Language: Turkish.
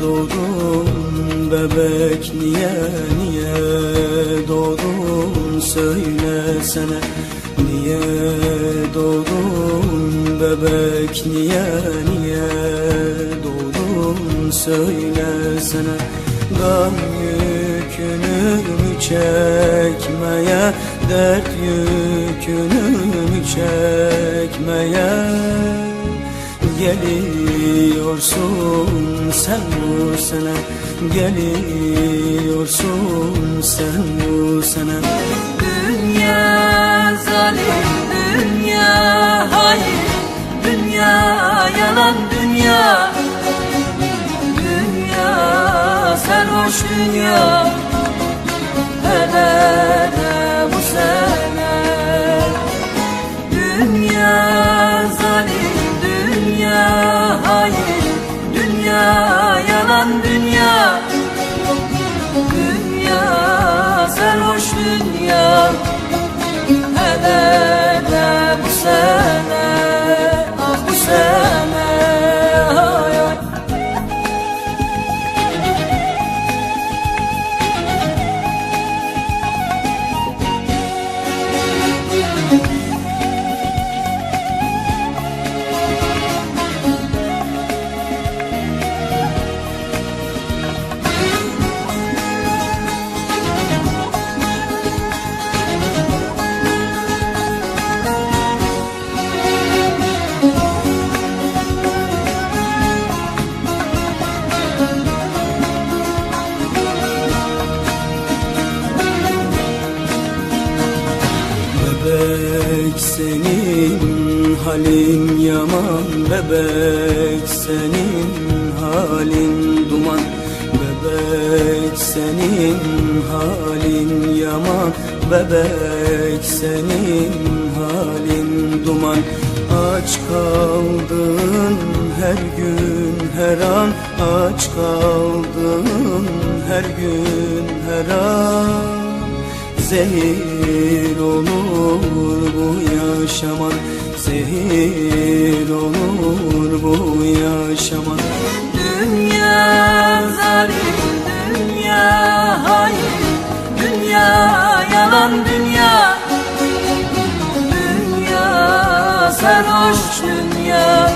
doğdun bebek niye niye doğdun? Söylesene Niye doğdun bebek niye niye doğdun? Söylesene Gam yükünü çekmeye dert yükünü çekmeye Geliyorsun sen bu sene Geliyorsun sen bu sene. Dünya zalim, dünya hayır, dünya yalan dünya. Dünya sarhoş dünya dünya Bebek senin halin yaman Bebek senin halin duman Bebek senin halin yaman Bebek senin halin duman. Aç kaldın her gün her an. Aç kaldın her gün her an Zehir olur bu yaşaman Zehir olur bu yaşaman. Dünya zalim, dünya hayır, dünya yalan dünya. Dünya sarhoş dünya